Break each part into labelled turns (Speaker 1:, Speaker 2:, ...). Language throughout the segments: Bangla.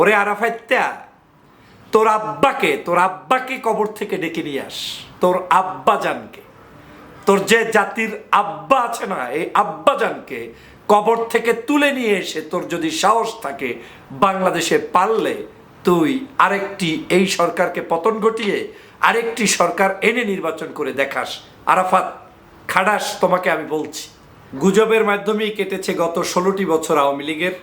Speaker 1: ওরে আরাফাইত্যা, তোর আব্বাকে তোর আব্বাকে কবর থেকে ডেকে নিয়ে আস, তোর আব্বা জানকে। তোর যে জাতির আব্বা আছে না, এই আব্বা জানকে কবর থেকে তুলে নিয়ে এসে তোর যদি সাহস থাকে, বাংলাদেশে পারলে তুই আরেকটি এই সরকারকে পতন ঘটিয়ে আরেকটি সরকার এনে নির্বাচন করে দেখাস। আরাফাত, খাডাস তোমাকে আমি বলছি। গুজবের মাধ্যমেই কেটেছে গত ষোলোটি বছর আওয়ামী লীগের।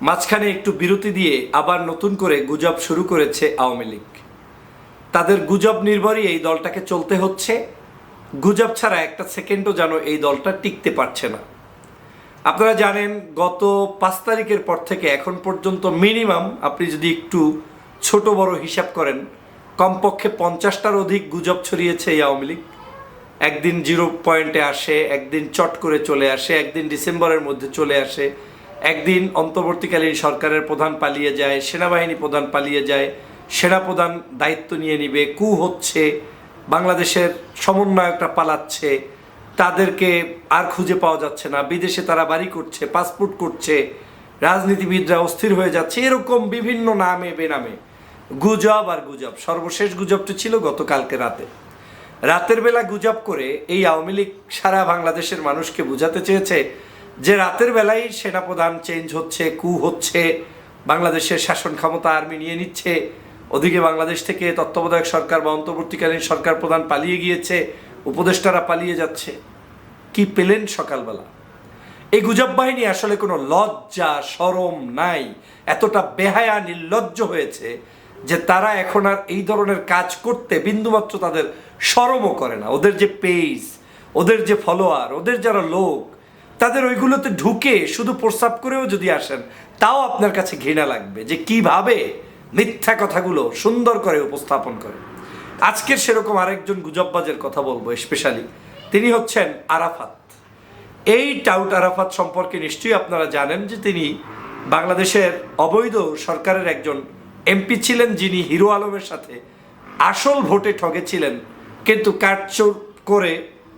Speaker 1: মাঝখানে একটু বিরতি দিয়ে আবার নতুন করে গুজব শুরু করেছে আওয়ামী লীগ। তাদের গুজব নির্ভরই এই দলটাকে চলতে হচ্ছে। গুজব ছাড়া একটা সেকেন্ডও যেন এই দলটা টিকতে পারছে না। আপনারা জানেন, গত পাঁচ তারিখের পর থেকে এখন পর্যন্ত মিনিমাম আপনি যদি একটু ছোট বড় হিসাব করেন, কমপক্ষে পঞ্চাশটার অধিক গুজব ছড়িয়েছে এই আওয়ামী লীগ। একদিন জিরো পয়েন্টে আসে, একদিন চট করে চলে আসে, একদিন ডিসেম্বরের মধ্যে চলে আসে। একদিন অন্তর্বর্তীকালীন সরকারের প্রধান পালিয়ে যায়, সেনাবাহিনী প্রধান পালিয়ে যায় সেনাপ্রধান দায়িত্ব নিয়ে নিবে, কু হচ্ছে, বাংলাদেশের সমন্বয়কটা পালাচ্ছে, তাদেরকে আর খুঁজে পাওয়া যাচ্ছে না, বিদেশে তারা বাড়ি করছে, পাসপোর্ট করছে, রাজনীতিবিদরা অস্থির হয়ে যাচ্ছে, এরকম বিভিন্ন নামে বেনামে। গুজব আর গুজব, সর্বশেষ গুজবটি ছিল গতকালকে রাতে। রাতের বেলা গুজব করে এই আওয়ামী লীগ সারা বাংলাদেশের মানুষকে বোঝাতে চেয়েছে যে রাতের বেলায় সেনাপ্রধান চেঞ্জ হচ্ছে, কু হচ্ছে, বাংলাদেশের শাসন ক্ষমতা আর্মি নিয়ে নিচ্ছে, ওদিকে বাংলাদেশ থেকে তত্ত্বাবধায়ক সরকার বা অন্তর্বর্তীকালীন সরকার প্রধান পালিয়ে গিয়েছে, উপদেষ্টারা পালিয়ে যাচ্ছে। কি পেলেন সকালবেলা? এই গুজব বাহিনী আসলে কোনো লজ্জা, সরম নাই। এতটা বেহায়া, নির্লজ্জ হয়েছে যে তারা এখন আর এই ধরনের কাজ করতে বিন্দুমাত্র তাদের সরমও করে না। ওদের যে পেজ ওদের যে ফলোয়ার, ওদের যারা লোক তাদের ওইগুলোতে ঢুকে শুধু প্রস্তাব করেও যদি আসেন, তাও আপনার কাছে ঘৃণা লাগবে যে কীভাবে মিথ্যা কথাগুলো সুন্দর করে উপস্থাপন করে। আজকের সেরকম আরেকজন গুজববাজের কথা বলব, স্পেশালি। তিনি হচ্ছেন আরাফাত। এই টাউট আরাফাত সম্পর্কে নিশ্চয়ই আপনারা জানেন যে তিনি বাংলাদেশের অবৈধ সরকারের একজন এমপি ছিলেন যিনি হিরো আলমের সাথে আসল ভোটে ঠগেছিলেন কিন্তু কাটচোর করে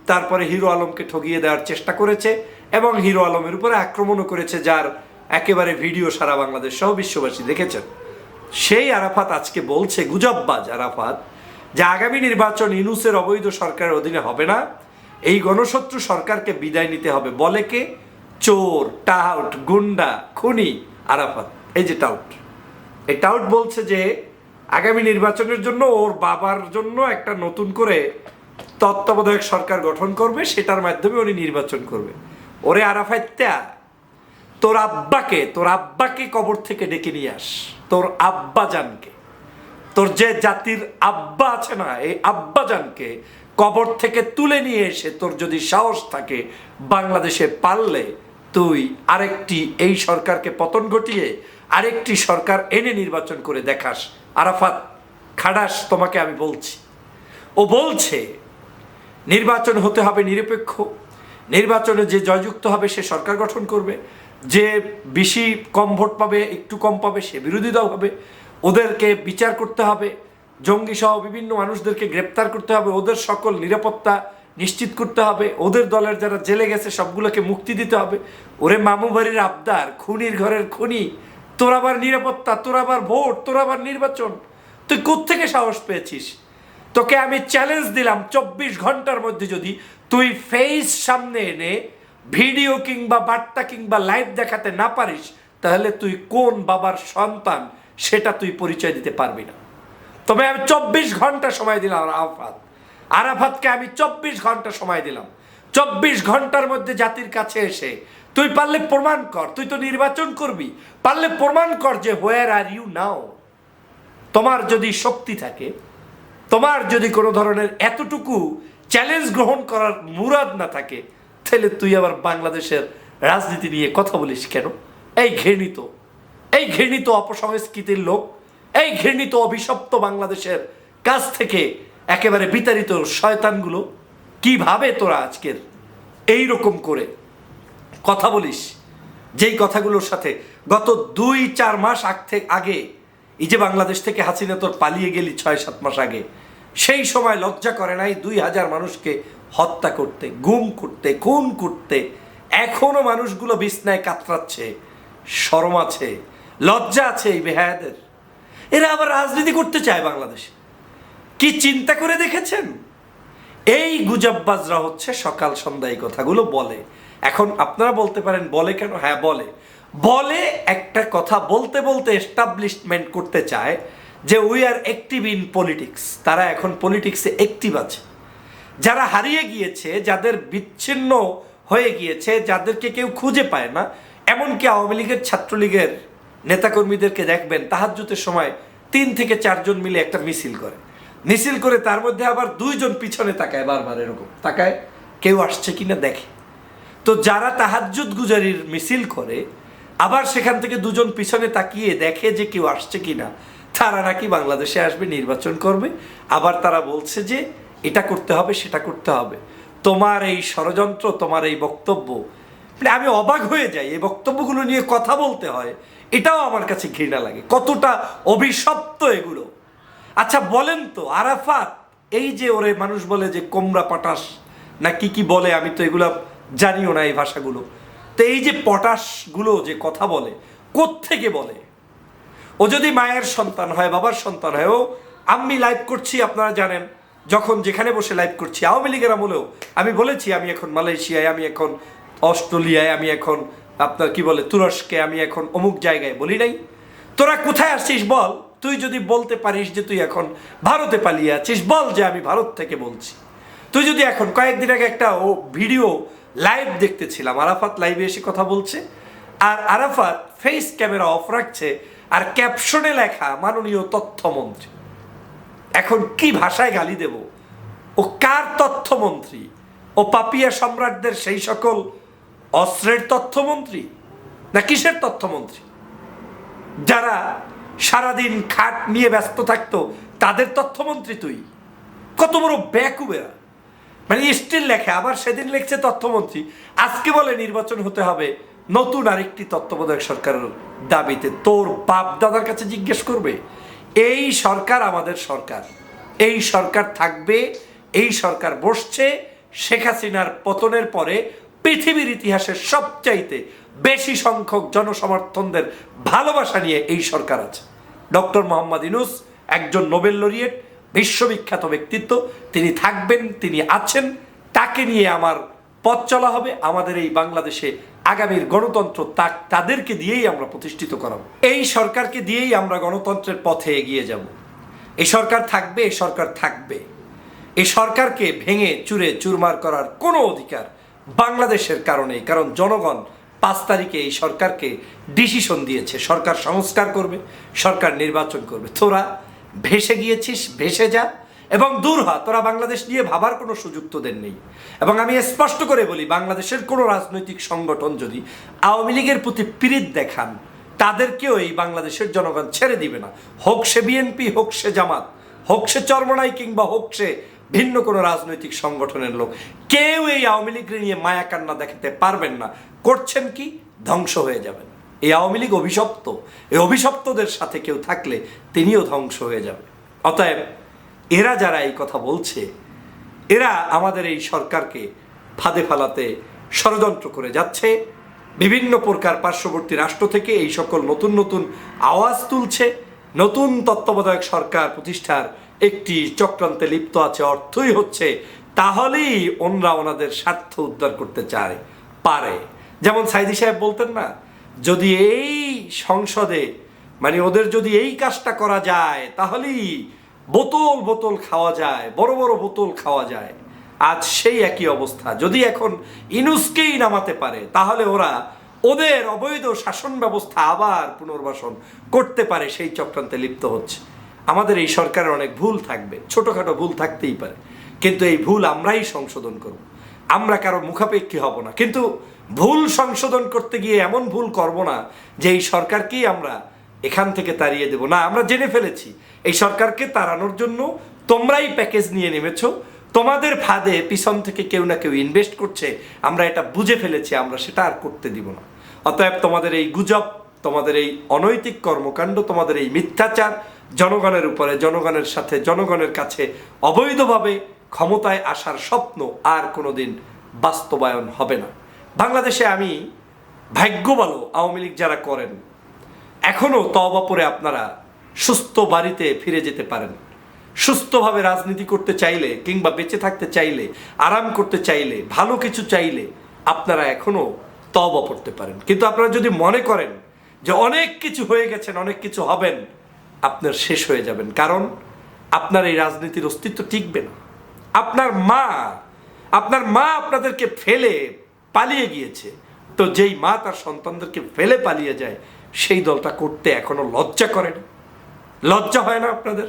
Speaker 1: তারপরে হিরো আলমকে ঠগিয়ে দেওয়ার চেষ্টা করেছে। এবং হিরো আলমের উপরে আক্রমণও করেছে যার একেবারে ভিডিও সারা বাংলাদেশ সহ বিশ্ববাসী দেখেছেন। সেই আরাফাত আজকে বলছে, গুজববাজ আরাফাত, যে আগামী নির্বাচন ইনুসের অবৈধ সরকারের অধীনে হবে না, এই গণশত্রু সরকারকে বিদায় নিতে হবে। বলে কে? চোর, টাউট, গুন্ডা, খুনি, আরাফাত। এই যে টাউট। এই টাউট বলছে যে, আগামী নির্বাচনের জন্য ওর বাবার জন্য একটা নতুন করে তত্ত্বাবধায়ক সরকার গঠন করবে, সেটার মাধ্যমে উনি নির্বাচন করবে। ওরে আরাফাইত্যা তোর আব্বাকে তোর আব্বাকে কবর থেকে ডেকে নিয়ে আস। তোর আব্বা জানকে। তোর যে জাতির আব্বা আছে না, এই আব্বা জানকে কবর থেকে তুলে নিয়ে এসে তোর যদি সাহস থাকে বাংলাদেশে পারলে তুই আরেকটি এই সরকারকে পতন ঘটিয়ে আরেকটি সরকার এনে নির্বাচন করে দেখাস। আরাফাত খাডাস তোমাকে আমি বলছি। ও বলছে, নির্বাচন হতে হবে নিরপেক্ষ। নির্বাচনে যে জয়যুক্ত হবে, সে সরকার গঠন করবে। যে বেশি কম ভোট পাবে, একটু কম পাবে, সে বিরোধী দল হবে। ওদেরকে বিচার করতে হবে। জঙ্গি সহ বিভিন্ন মানুষদেরকে গ্রেপ্তার করতে হবে। ওদের সকল নিরাপত্তা নিশ্চিত করতে হবে। ওদের দলের যারা জেলে গেছে, সবগুলোকে মুক্তি দিতে হবে। ওরে মামু বাড়ির আবদার, খুনির ঘরের খুনি। তোর আবার নিরাপত্তা, তোর আবার ভোট, তোর আবার নির্বাচন। তুই কোত্থেকে সাহস পেয়েছিস? তোকে আমি চ্যালেঞ্জ দিলাম চব্বিশ ঘণ্টার মধ্যে যদি তুই ফেস সামনে এনে ভিডিও কিংবা বার্তা কিংবা লাইভ দেখাতে না পারিস, তাহলে তুই কোন বাবার সন্তান সেটা তুই পরিচয় দিতে পারবি না। তবে আমি চব্বিশ ঘণ্টা সময় দিলাম আরাফাত। আরাফাতকে আমি চব্বিশ ঘণ্টা সময় দিলাম। চব্বিশ ঘণ্টার মধ্যে জাতির কাছে এসে তুই পারলে প্রমাণ কর, তুই তো নির্বাচন করবি। পারলে প্রমাণ কর যে হোয়ার আর ইউ নাও তোমার যদি শক্তি থাকে তোমার যদি কোনো ধরনের এতটুকু চ্যালেঞ্জ গ্রহণ করার মুরাদ না থাকে, তাহলে তুই আবার বাংলাদেশের রাজনীতি নিয়ে কথা বলিস কেন? এই ঘৃণিত এই ঘৃণিত অপসংস্কৃতির লোক, এই ঘৃণিত অভিশপ্ত বাংলাদেশের কাছ থেকে একেবারে বিতাড়িত শয়তানগুলো কীভাবে তোরা আজকের এই রকম করে কথা বলিস? যেই কথাগুলোর সাথে গত দুই চার মাস আগ থেকে আগে এই যে বাংলাদেশ থেকে হাসিনা তোর পালিয়ে গেলি ছয়, সাত মাস আগে, সেই সময় লজ্জা করে নাই দুই হাজার মানুষকে হত্যা করতে, গুম করতে, খুন করতে? এখনও মানুষগুলো বিছনায় কাতরাচ্ছে, শরম আছে, লজ্জা আছে এই বেহায়াদের। এরা আবার রাজনীতি করতে চায় বাংলাদেশে। কি চিন্তা করে দেখেছেন? এই গুজববাজরা হচ্ছে সকাল সন্ধ্যা এই কথাগুলো বলে। এখন আপনারা বলতে পারেন, বলে কেন? হ্যাঁ বলে। বলে একটা কথা বলতে বলতে এস্টাবলিশমেন্ট করতে চায় যে we are active in politics তারা এখন পলিটিক্সে অ্যাক্টিভ আছে। যারা হারিয়ে গিয়েছে, যাদের বিচ্ছিন্ন হয়ে গিয়েছে, যাদেরকে কেউ খুঁজে পায় না, এমনকি আওয়ামী লীগের ছাত্রলীগের নেতাকর্মীদেরকে দেখবেন তাহাজ্জুতের সময় তিন থেকে চারজন মিলে একটা মিছিল করে। মিছিল করে তার মধ্যে আবার দুইজন পিছনে তাকায় বারবার এরকম। তাকায়, কেউ আসছে কিনা দেখে। তো যারা তাহাজ্জুদ গুজারির মিছিল করে আবার সেখান থেকে দুজন পিছনে তাকিয়ে দেখে যে কেউ আসছে কিনা। তারা নাকি বাংলাদেশে আসবে, নির্বাচন করবে। আবার তারা বলছে যে, এটা করতে হবে, সেটা করতে হবে। তোমার এই ষড়যন্ত্র, তোমার এই বক্তব্য মানে আমি অবাক হয়ে যাই। এই বক্তব্যগুলো নিয়ে কথা বলতে হয়, এটাও আমার কাছে ঘৃণা লাগে। কতটা অভিশপ্ত এগুলো। আচ্ছা বলেন তো, আরাফাত, এই যে ওরে মানুষ বলে যে, কোমরা পটাশ না কি কি বলে, আমি তো এগুলো জানিও না এই ভাষাগুলো। তো এই যে পটাশগুলো যে কথা বলে থেকে বলে? ও যদি মায়ের সন্তান হয়, বাবার সন্তান হয়, ও আমি লাইভ করছি, আপনারা জানেন, যখন যেখানে বসে লাইভ করছি, আওয়ামী লীগের আমলেও আমি বলেছি, আমি এখন মালয়েশিয়ায়, আমি এখন অস্ট্রেলিয়ায়, আমি এখন আপনার কি বলে, তুরস্কে, আমি এখন অমুক জায়গায় বলি নাই। তোরা কোথায় আসছিস বল? তুই যদি বলতে পারিস যে তুই এখন ভারতে পালিয়ে আছিস, বল যে আমি ভারত থেকে বলছি। তুই যদি এখন কয়েকদিন আগে একটা ও ভিডিও লাইভ দেখতেছিলাম, আরাফাত লাইভে এসে কথা বলছে। আর আরাফাত ফেস ক্যামেরা অফ রাখছে আর ক্যাপশনে লেখা, মাননীয় তথ্যমন্ত্রী। এখন কি ভাষায় গালি দেব? ও কার তথ্যমন্ত্রী? ও পাপিয়া সম্রাটদের সেই সকল অস্ত্রের তথ্যমন্ত্রী? না কিসের তথ্যমন্ত্রী? যারা সারাদিন খাট নিয়ে ব্যস্ত থাকতো, তাদের তথ্যমন্ত্রী তুই। কত বড় ব্যাকুবেরা মানে স্টিল লেখে, আবার সেদিন লিখছে তথ্যমন্ত্রী। আজকে বলে নির্বাচন হতে হবে নতুন আরেকটি তত্ত্বাবধায়ক সরকারের দাবিতে। তোর বাপ দাদার কাছে জিজ্ঞেস করবে, এই সরকার আমাদের সরকার। এই সরকার থাকবে, এই সরকার বসছে। শেখ হাসিনার পতনের পরে পৃথিবীর ইতিহাসের সবচাইতে বেশি সংখ্যক জনসমর্থনদের ভালোবাসা নিয়ে এই সরকার আছে। ডক্টর মোহাম্মদ ইনুস একজন নোবেল লরিয়েট বিশ্ববিখ্যাত ব্যক্তিত্ব। তিনি থাকবেন, তিনি আছেন। তাকে নিয়ে আমার পথ চলা হবে। আমাদের এই বাংলাদেশে আগামীর গণতন্ত্র তা তাদেরকে দিয়েই আমরা প্রতিষ্ঠিত করাবো। এই সরকারকে দিয়েই আমরা গণতন্ত্রের পথে এগিয়ে যাব। এই সরকার থাকবে এই সরকার থাকবে। এই সরকারকে ভেঙে, চুরে, চুরমার করার কোনো অধিকার বাংলাদেশের কারণে কারণ জনগণ পাঁচ তারিখে এই সরকারকে ডিসিশন দিয়েছে। সরকার সংস্কার করবে, সরকার নির্বাচন করবে। তোরা ভেসে গিয়েছিস, ভেসে যা এবং দূর হ, তোরা বাংলাদেশ নিয়ে ভাবার কোনো সুযোগ তোদের নেই। এবং আমি স্পষ্ট করে বলি, বাংলাদেশের কোনো রাজনৈতিক সংগঠন যদি আওয়ামী লীগের প্রতি পীড়িত দেখান, তাদেরকেও এই বাংলাদেশের জনগণ ছেড়ে দিবে না। হোক সে বিএনপি, হোক সে জামাত, হোক সে চরমনাই কিংবা হোক সে ভিন্ন কোনো রাজনৈতিক সংগঠনের লোক, কেউ এই আওয়ামী লীগকে নিয়ে মায়া কান্না দেখাতে পারবেন না। করছেন কি? ধ্বংস হয়ে যাবেন। এই আওয়ামী লীগ অভিশপ্ত। এই অভিশপ্তদের সাথে কেউ থাকলে তিনিও ধ্বংস হয়ে যাবে। অতএব এরা যারা এই কথা বলছে, এরা আমাদের এই সরকারকে ফাঁদে ফালাতে ষড়যন্ত্র করে যাচ্ছে। বিভিন্ন প্রকার পার্শ্ববর্তী রাষ্ট্র থেকে এই সকল নতুন নতুন আওয়াজ তুলছে। নতুন তত্ত্বাবধায়ক সরকার প্রতিষ্ঠার একটি চক্রান্তে লিপ্ত আছে, অর্থই হচ্ছে তাহলেই ওনরা ওনাদের স্বার্থ উদ্ধার করতে চায়, পারে। যেমন সাইদি সাহেব বলতেন না যদি এই সংসদে মানে ওদের যদি এই কাজটা করা যায়, তাহলেই বোতল বোতল খাওয়া যায়, বড় বড় বোতল খাওয়া যায়। আজ সেই একই অবস্থা। যদি এখন ইনুসকেই নামাতে পারে, তাহলে ওরা ওদের অবৈধ শাসন ব্যবস্থা আবার পুনর্বাসন করতে পারে, সেই চক্রান্তে লিপ্ত হচ্ছে। আমাদের এই সরকারের অনেক ভুল থাকবে, ছোটোখাটো ভুল থাকতেই পারে। কিন্তু এই ভুল আমরাই সংশোধন করব। আমরা কারও মুখাপেক্ষী হব না। কিন্তু ভুল সংশোধন করতে গিয়ে এমন ভুল করব না যে এই সরকারকেই আমরা এখান থেকে তাড়িয়ে দেব। না, আমরা জেনে ফেলেছি, এই সরকারকে তাড়ানোর জন্য তোমরাই প্যাকেজ নিয়ে নেমেছো। তোমাদের ফাঁদে পিছন থেকে কেউ না কেউ ইনভেস্ট করছে। আমরা এটা বুঝে ফেলেছি, আমরা সেটা আর করতে দিব না। অতএব তোমাদের এই গুজব, তোমাদের এই অনৈতিক কর্মকাণ্ড, তোমাদের এই মিথ্যাচার জনগণের উপরে, জনগণের সাথে, জনগণের কাছে অবৈধভাবে ক্ষমতায় আসার স্বপ্ন আর কোনোদিন বাস্তবায়ন হবে না। বাংলাদেশে আমি ভাগ্য বলো আওয়ামী লীগ যারা করেন, এখনও তওবা পরে আপনারা সুস্থ বাড়িতে ফিরে যেতে পারেন। সুস্থভাবে রাজনীতি করতে চাইলে কিংবা বেঁচে থাকতে চাইলে, আরাম করতে চাইলে, ভালো কিছু চাইলে আপনারা এখনও তওবা পড়তে পারেন। কিন্তু আপনারা যদি মনে করেন যে অনেক কিছু হয়ে গেছেন, অনেক কিছু হবেন, আপনার শেষ হয়ে যাবেন। কারণ আপনার এই রাজনীতির অস্তিত্ব টিকবে না। আপনার মা আপনার মা আপনাদেরকে ফেলে পালিয়ে গিয়েছে। তো যেই মা তার সন্তানদেরকে ফেলে পালিয়ে যায়, সেই দলটা করতে এখনও লজ্জা করে না লজ্জা হয় না আপনাদের?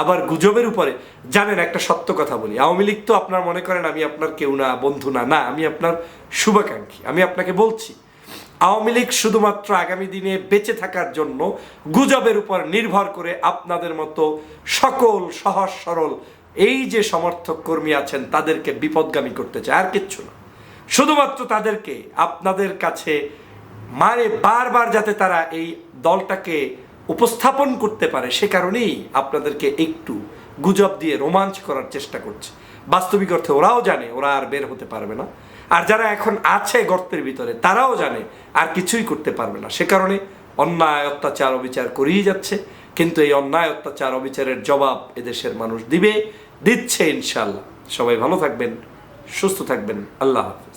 Speaker 1: আবার গুজবের উপরে। জানেন, একটা সত্য কথা বলি। আওয়ামী লীগ তো আপনার মনে করেন, আমি আপনার কেউ না, বন্ধু না না, আমি আপনার শুভাকাঙ্ক্ষী। আমি আপনাকে বলছি, আওয়ামী লীগ শুধুমাত্র আগামী দিনে বেঁচে থাকার জন্য গুজবের উপর নির্ভর করে আপনাদের মতো সকল সহজ সরল, এই যে সমর্থক কর্মী আছেন, তাদেরকে বিপদগামী করতে চায়। আর কিচ্ছু না। শুধুমাত্র তাদেরকে আপনাদের কাছে মানে বারবার যাতে তারা এই দলটাকে উপস্থাপন করতে পারে, সে কারণেই আপনাদেরকে একটু গুজব দিয়ে রোমাঞ্চ করার চেষ্টা করছে। বাস্তবিক অর্থে ওরাও জানে, ওরা আর বের হতে পারবে না। আর যারা এখন আছে গর্তের ভিতরে, তারাও জানে, আর কিছুই করতে পারবে না। সে কারণে অন্যায়, অত্যাচার, অবিচার করেই যাচ্ছে। কিন্তু এই অন্যায়, অত্যাচার, অবিচারের জবাব এদেশের মানুষ দিবে, দিচ্ছে ইনশাল্লাহ সবাই ভালো থাকবেন, সুস্থ থাকবেন। আল্লাহ হাফিজ।